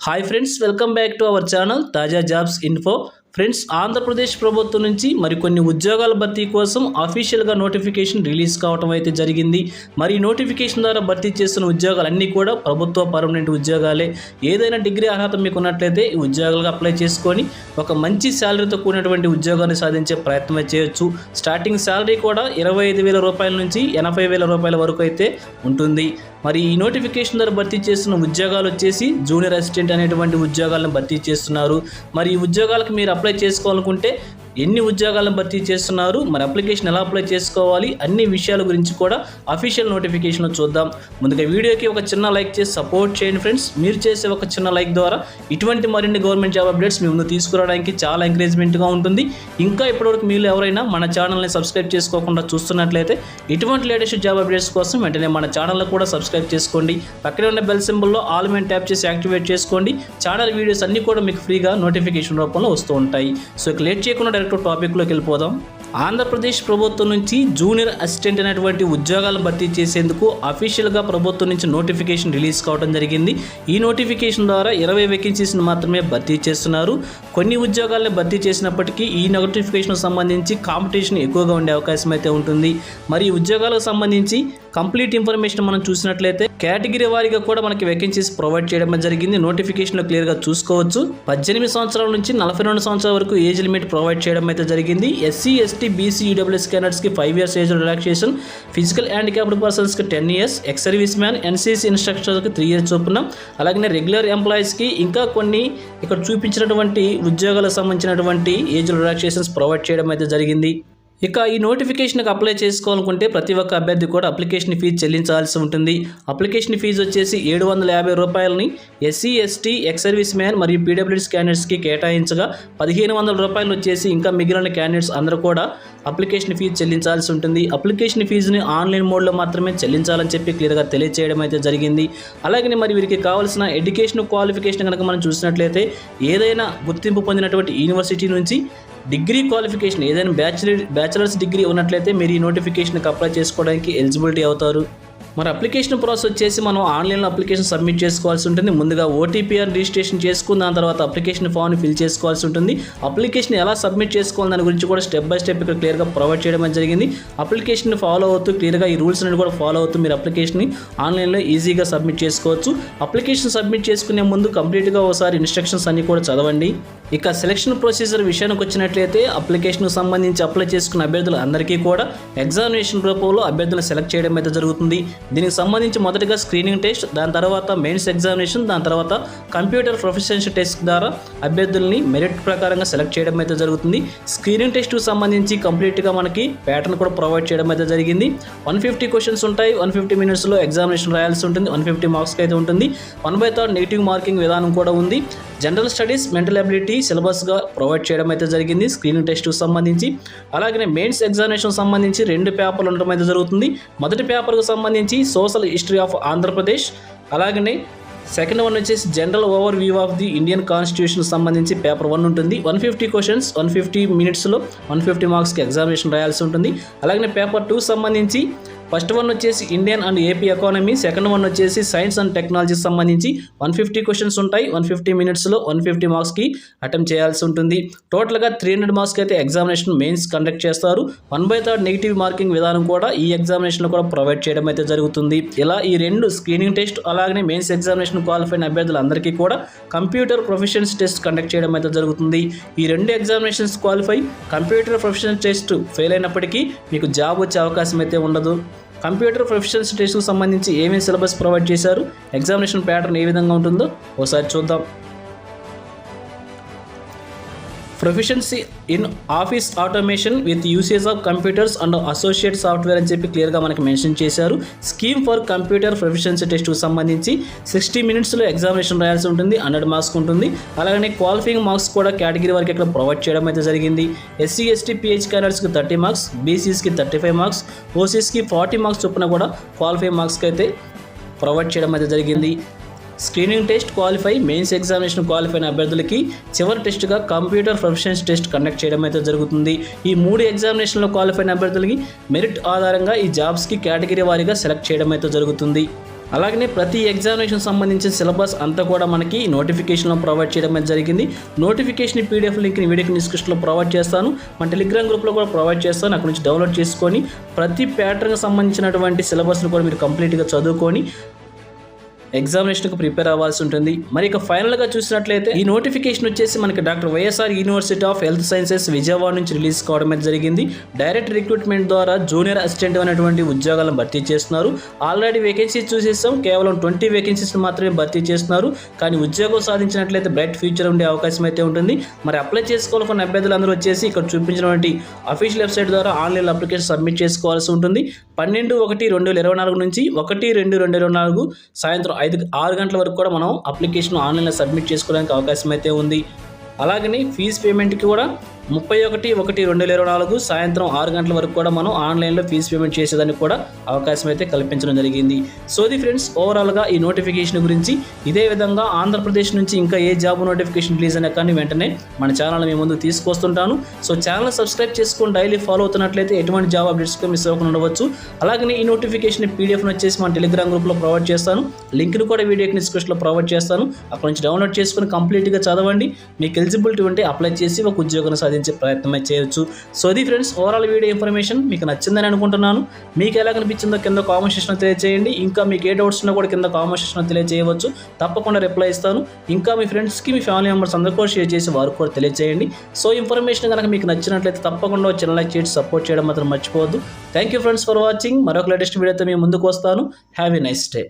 Hi friends welcome back to our channel Taja jobs info friends Andhra Pradesh ప్రభుత్వం నుంచి మరికొన్ని ఉద్యోగాల భర్తీ కోసం అఫీషియల్గా నోటిఫికేషన్ రిలీజ్ కావడం అయితే జరిగింది. మరి నోటిఫికేషన్ ద్వారా భర్తీ చేస్తున్న ఉద్యోగాలన్నీ కూడా ప్రభుత్వ పర్మనెంట్ ఉద్యోగాలే. ఏదైనా డిగ్రీ అర్హత మీకు ఉన్నట్లయితే ఈ ఉద్యోగాలకు అప్లై చేసుకొని ఒక మంచి శాలరీతో కూడినటువంటి ఉద్యోగాన్ని సాధించే ప్రయత్నం చేయొచ్చు. స్టార్టింగ్ శాలరీ కూడా ఇరవై ఐదు వేల రూపాయల నుంచి ఎనభై వేల రూపాయల వరకు అయితే ఉంటుంది. మరి ఈ నోటిఫికేషన్ ద్వారా భర్తీ చేస్తున్న ఉద్యోగాలు వచ్చేసి జూనియర్ అసిస్టెంట్ అనేటువంటి ఉద్యోగాలను భర్తీ చేస్తున్నారు. మరి ఈ ఉద్యోగాలకు మీరు అప్లై అప్లై చేసుకోవాలనుకుంటే ఎన్ని ఉద్యోగాలను భర్తీ చేస్తున్నారు మరి అప్లికేషన్ ఎలా అప్లై చేసుకోవాలి అన్ని విషయాల గురించి కూడా అఫీషియల్ నోటిఫికేషన్లో చూద్దాం. ముందుగా వీడియోకి ఒక చిన్న లైక్ చేసి సపోర్ట్ చేయండి ఫ్రెండ్స్ మీరు చేసే ఒక చిన్న లైక్ ద్వారా ఇటువంటి మరిన్ని గవర్నమెంట్ జాబ్ అప్డేట్స్ మీ ముందు తీసుకురావడానికి చాలా ఎంకరేజ్మెంట్గా ఉంటుంది. ఇంకా ఇప్పటివరకు మీరు ఎవరైనా మన ఛానల్ని సబ్స్క్రైబ్ చేసుకోకుండా చూస్తున్నట్లయితే ఇటువంటి లేటెస్ట్ జాబ్ అప్డేట్స్ కోసం వెంటనే మన ఛానల్ని కూడా సబ్స్క్రైబ్ చేసుకోండి. పక్కనే ఉన్న బెల్ సింబల్లో ఆల్ మెయిన్ ట్యాప్ చేసి యాక్టివేట్ చేసుకోండి. ఛానల్ వీడియోస్ అన్నీ కూడా మీకు ఫ్రీగా నోటిఫికేషన్ రూపంలో వస్తూ ఉంటాయి. సో ఇక లేట్ చేయకుండా డైరెక్ట్ టాపిక్లోకి వెళ్ళిపోదాం. ఆంధ్రప్రదేశ్ ప్రభుత్వం నుంచి జూనియర్ అసిస్టెంట్ అనేటువంటి ఉద్యోగాలు భర్తీ చేసేందుకు అఫీషియల్గా ప్రభుత్వం నుంచి నోటిఫికేషన్ రిలీజ్ కావడం జరిగింది. ఈ నోటిఫికేషన్ ద్వారా ఇరవై వేకెన్సీస్ని మాత్రమే భర్తీ చేస్తున్నారు. కొన్ని ఉద్యోగాలను భర్తీ చేసినప్పటికీ ఈ నోటిఫికేషన్ సంబంధించి కాంపిటీషన్ ఎక్కువగా ఉండే అవకాశం అయితే ఉంటుంది. మరి ఉద్యోగాలకు సంబంధించి కంప్లీట్ ఇన్ఫర్మేషన్ మనం చూసినట్లయితే కేటగిరీ వారీగా కూడా మనకి వేకెన్సీస్ ప్రొవైడ్ చేయడం జరిగింది. నోటిఫికేషన్లో క్లియర్గా చూసుకోవచ్చు. పద్దెనిమిది సంవత్సరాల నుంచి నలభై రెండు సంవత్సరాల వరకు ఏజ్ లిమిట్ ప్రొవైడ్ చేయడం అయితే జరిగింది. SC ST BC EWS స్కానర్స్కి five years age relaxation physical handicapped పర్సన్స్కి ten years ex service man NCC ఇన్స్ట్రక్టర్స్కి three years చొప్పున అలాగే రెగ్యులర్ ఎంప్లాయీస్కి ఇంకా కొన్ని ఇక్కడ చూపించినటువంటి ఉద్యోగాలకు సంబంధించినటువంటి ఏజ్ రిలాక్సేషన్స్ ప్రొవైడ్ చేయడం అయితే జరిగింది. ఇక ఈ నోటిఫికేషన్కి అప్లై చేసుకోవాలనుకుంటే ప్రతి ఒక్క అభ్యర్థి కూడా అప్లికేషన్ ఫీజు చెల్లించాల్సి ఉంటుంది. అప్లికేషన్ ఫీజు వచ్చేసి ఏడు వందల యాభై రూపాయలని SC ST ex service man మరియు పీడబ్ల్యూడీస్ క్యాండిడేట్స్కి కేటాయించగా పదిహేను వందల రూపాయలు వచ్చేసి ఇంకా మిగిలిన క్యాండిడేట్స్ అందరూ కూడా అప్లికేషన్ ఫీజు చెల్లించాల్సి ఉంటుంది. అప్లికేషన్ ఫీజుని ఆన్లైన్ మోడ్లో మాత్రమే చెల్లించాలని చెప్పి క్లియర్గా తెలియజేయడం అయితే జరిగింది. అలాగే మరి వీరికి కావాల్సిన ఎడ్యుకేషన్ క్వాలిఫికేషన్ కనుక మనం చూసినట్లయితే ఏదైనా గుర్తింపు పొందినటువంటి యూనివర్సిటీ నుంచి డిగ్రీ క్వాలిఫికేషన్ ఏదైనా బ్యాచిలర్ బ్యాచిలర్స్ డిగ్రీ ఉన్నట్లయితే మీరు ఈ నోటిఫికేషన్కి అప్లై చేసుకోవడానికి ఎలిజిబిలిటీ అవుతారు. మరి అప్లికేషన్ ప్రాసెస్ వచ్చేసి మనం ఆన్లైన్లో అప్లికేషన్ సబ్మిట్ చేసుకోవాల్సి ఉంటుంది. ముందుగా ఓటీపీ అని రిజిస్ట్రేషన్ చేసుకుని దాని తర్వాత అప్లికేషన్ ఫామ్ని ఫిల్ చేసుకోవాల్సి ఉంటుంది. అప్లికేషన్ ఎలా సబ్మిట్ చేసుకోవాలి దాని గురించి కూడా స్టెప్ బై స్టెప్ ఇక్కడ క్లియర్గా ప్రొవైడ్ చేయడం జరిగింది. అప్లికేషన్ ఫాలో అవుతూ క్లియర్గా ఈ రూల్స్ అనేది కూడా ఫాలో అవుతూ మీరు అప్లికేషన్ని ఆన్లైన్లో ఈజీగా సబ్మిట్ చేసుకోవచ్చు. అప్లికేషన్ సబ్మిట్ చేసుకునే ముందు కంప్లీట్గా ఒకసారి ఇన్స్ట్రక్షన్స్ అన్ని కూడా చదవండి. ఇక సెలక్షన్ ప్రొసీజర్ విషయానికి వచ్చినట్లయితే అప్లికేషన్కు సంబంధించి అప్లై చేసుకున్న అభ్యర్థులు అందరికీ కూడా ఎగ్జామినేషన్ రూపంలో అభ్యర్థులను సెలెక్ట్ చేయడం అయితే జరుగుతుంది. దీనికి సంబంధించి మొదటగా స్క్రీనింగ్ టెస్ట్ దాని తర్వాత మెయిన్స్ ఎగ్జామినేషన్ దాని తర్వాత కంప్యూటర్ ప్రొఫెషనల్ టెస్ట్ ద్వారా అభ్యర్థుల్ని మెరిట్ ప్రకారంగా సెలెక్ట్ చేయడం అయితే జరుగుతుంది. స్క్రీనింగ్ టెస్ట్కి సంబంధించి కంప్లీట్గా మనకి ప్యాటర్న్ కూడా ప్రొవైడ్ చేయడం అయితే జరిగింది. వన్ ఫిఫ్టీ క్వశ్చన్స్ ఉంటాయి. వన్ ఫిఫ్టీ మినిట్స్లో ఎగ్జామినేషన్ రాయాల్సి ఉంటుంది. వన్ ఫిఫ్టీ మార్క్స్కి అయితే ఉంటుంది. One by third negative marking విధానం కూడా ఉంది. జనరల్ స్టడీస్ మెంటల్ అబిలిటీ సిలబస్గా ప్రొవైడ్ చేయడం అయితే జరిగింది. స్క్రీనింగ్ టెస్ట్కు సంబంధించి. అలాగే మెయిన్స్ ఎగ్జామినేషన్ సంబంధించి రెండు పేపర్లు ఉండడం అయితే జరుగుతుంది. మొదటి పేపర్కు సంబంధించి సోషల్ హిస్టరీ ఆఫ్ ఆంధ్రప్రదేశ్. అలాగనే సెకండ్ వన్ వచ్చేసి general overview of the Indian constitution సంబంధించి పేపర్ వన్ ఉంటుంది. One fifty questions one fifty మినిట్స్లో వన్ ఫిఫ్టీ మార్క్స్కి ఎగ్జామినేషన్ రాయాల్సి ఉంటుంది. అలాగే పేపర్ టూ సంబంధించి ఫస్ట్ వన్ వచ్చేసి Indian and AP economy second one వచ్చేసి సైన్స్ అండ్ టెక్నాలజీకి సంబంధించి వన్ ఫిఫ్టీ క్వశ్చన్స్ ఉంటాయి. వన్ ఫిఫ్టీ మినిట్స్లో వన్ ఫిఫ్టీ మార్క్స్కి అటెంప్ట్ చేయాల్సి ఉంటుంది. టోటల్గా త్రీ హండ్రెడ్ మార్క్స్కి అయితే ఎగ్జామినేషన్ మెయిన్స్ కండక్ట్ చేస్తారు. One by third negative marking విధానం కూడా ఈ ఎగ్జామినేషన్లో కూడా ప్రొవైడ్ చేయడం అయితే జరుగుతుంది. ఇలా ఈ రెండు స్క్రీనింగ్ టెస్ట్ అలాగే మెయిన్స్ ఎగ్జామినేషన్ క్వాలిఫైన్ అభ్యర్థులందరికీ కూడా కంప్యూటర్ ప్రొఫెషన్స్ టెస్ట్ కండక్ట్ చేయడం అయితే జరుగుతుంది. ఈ రెండు examinations qualify computer professional test fail అయినప్పటికీ మీకు జాబ్ వచ్చే అవకాశం అయితే ఉండదు. కంప్యూటర్ ప్రొఫెషనల్స్ టెస్ట్కు సంబంధించి ఏమేమి సిలబస్ ప్రొవైడ్ చేశారు? ఎగ్జామినేషన్ ప్యాటర్న్ ఏ విధంగా ఉంటుందో ఒకసారి చూద్దాం. Proficiency in office automation with usage of computers and associate software అని చెప్పి క్లియర్గా మనకి మెన్షన్ చేశారు. స్కీమ్ ఫర్ కంప్యూటర్ ప్రొఫిషియన్సీ టెస్ట్కు సంబంధించి సిక్స్టీ మినిట్స్లో ఎగ్జామినేషన్ రాయాల్సి ఉంటుంది హండ్రెడ్ మార్క్స్ ఉంటుంది. అలాగే క్వాలిఫైయింగ్ మార్క్స్ కూడా కేటగిరీ వరకు ఇక్కడ ప్రొవైడ్ చేయడం అయితే జరిగింది. ఎస్సీ ఎస్టీ పిహెచ్ క్యాడర్స్కి థర్టీ మార్క్స్ బీసీస్కి థర్టీ ఫైవ్ మార్క్స్ ఓసీస్కి ఫార్టీ మార్క్స్ చొప్పున కూడా క్వాలిఫై మార్క్స్కి అయితే ప్రొవైడ్ చేయడం అయితే జరిగింది. Screening test qualify mains examination qualify అయిన అభ్యర్థులకి చివరి టెస్ట్గా కంప్యూటర్ ప్రొఫెషన్స్ టెస్ట్ కండక్ట్ చేయడం అయితే జరుగుతుంది. ఈ మూడు ఎగ్జామినేషన్లో క్వాలిఫై అయిన అభ్యర్థులకి మెరిట్ ఆధారంగా ఈ జాబ్స్కి కేటగిరీ వారీగా సెలెక్ట్ చేయడం అయితే జరుగుతుంది. అలాగనే ప్రతి ఎగ్జామినేషన్ సంబంధించిన సిలబస్ అంతా కూడా మనకి నోటిఫికేషన్లో ప్రొవైడ్ చేయడం అనేది జరిగింది. నోటిఫికేషన్ పీడిఎఫ్ లింక్ని వీడియోకి డిస్క్రిప్షన్లో ప్రొవైడ్ చేస్తాను. మన టెలిగ్రామ్ గ్రూప్లో కూడా ప్రొవైడ్ చేస్తాను. అక్కడ నుంచి డౌన్లోడ్ చేసుకొని ప్రతి ప్యాటర్న్కి సంబంధించినటువంటి సిలబస్ను కూడా మీరు కంప్లీట్గా చదువుకొని ఎగ్జామినేషన్కి ప్రిపేర్ అవ్వాల్సి ఉంటుంది. మరి ఇక ఫైనల్గా చూసినట్లయితే ఈ నోటిఫికేషన్ వచ్చేసి మనకి doctor YSR university of health sciences Vijayawada నుంచి రిలీజ్ కావడం జరిగింది. డైరెక్ట్ రిక్రూట్మెంట్ ద్వారా జూనియర్ అసిస్టెంట్ అనేటువంటి ఉద్యోగాలను భర్తీ చేస్తున్నారు. ఆల్రెడీ వేకెన్సీస్ చూసేస్తాం కేవలం ట్వంటీ వేకెన్సీస్ మాత్రమే భర్తీ చేస్తున్నారు. కానీ ఉద్యోగం సాధించినట్లయితే బ్రైట్ ఫ్యూచర్ ఉండే అవకాశం అయితే ఉంటుంది. మరి అప్లై చేసుకోవాలనుకున్న అభ్యర్థులు అందరూ వచ్చేసి ఇక్కడ చూపించినటువంటి అఫీషియల్ వెబ్సైట్ ద్వారా ఆన్లైన్ అప్లికేషన్ సబ్మిట్ చేసుకోవాల్సి ఉంటుంది. పన్నెండు ఒకటి రెండు వేల ఇరవై నాలుగు నుంచి ఒకటి రెండు రెండు ఇరవై నాలుగు సాయంత్రం ఐదు ఆరు గంటల వరకు కూడా మనం అప్లికేషన్ ఆన్లైన్లో సబ్మిట్ చేసుకోవడానికి అవకాశం అయితే ఉంది. అలాగని ఫీజు పేమెంట్కి కూడా ముప్పై ఒకటి ఒకటి రెండు వేల ఇరవై నాలుగు సాయంత్రం ఆరు గంటల వరకు కూడా మనం ఆన్లైన్లో ఫీజు పేమెంట్ చేసేదానికి కూడా అవకాశం అయితే కల్పించడం జరిగింది. సో ది ఫ్రెండ్స్ ఓవరాల్గా ఈ నోటిఫికేషన్ గురించి ఇదే విధంగా ఆంధ్రప్రదేశ్ నుంచి ఇంకా ఏ జాబ్ నోటిఫికేషన్ రిలీజ్ అయినా కానీ వెంటనే మన ఛానల్ మీ ముందు తీసుకొస్తుంటాను. సో ఛానల్ సబ్స్క్రైబ్ చేసుకొని డైలీ ఫాలో అవుతున్నట్లయితే ఎటువంటి జాబ్ అప్డేట్స్ మిస్ అవ్వకుండా ఉండవచ్చు. అలాగనే ఈ నోటిఫికేషన్ పీడిఎఫ్ను వచ్చేసి మన టెలిగ్రామ్ గ్రూప్లో ప్రొవైడ్ చేస్తాను. లింక్ను కూడా వీడియో డిస్క్రిప్షన్లో ప్రొవైడ్ చేస్తాను. అక్కడ నుంచి డౌన్లోడ్ చేసుకుని కంప్లీట్గా చదవండి. మీకు ఎలిజిబిలిటీ ఉంటే అప్లై చేసి ఒక ఉద్యోగం సాధించే ప్రయత్నమే చేయొచ్చు. సో ఇది ఫ్రెండ్స్ ఓవరాల్ వీడియో ఇన్ఫర్మేషన్ మీకు నచ్చిందని అనుకుంటున్నాను. మీకు ఎలా కనిపించిందో కింద కామెంట్ సెక్షన్లో తెలియజేయండి. ఇంకా మీకు ఏ డౌట్స్ ఉన్నా కూడా కింద కామెంట్ సెక్షన్లో తెలియజేయవచ్చు. తప్పకుండా రిప్లై ఇస్తాను. ఇంకా మీ ఫ్రెండ్స్కి మీ ఫ్యామిలీ మెంబర్స్ అందరూ కూడా షేర్ చేసి వారికి కూడా తెలియజేయండి. సో ఇన్ఫర్మేషన్ కనుక మీకు నచ్చినట్లయితే తప్పకుండా చిన్న లైక్ చేసి సపోర్ట్ చేయడం మాత్రం మర్చిపోవద్దు. Thank you friends for watching మరొక లేటెస్ట్ వీడియోతో మీ ముందుకు వస్తాను. Have a nice day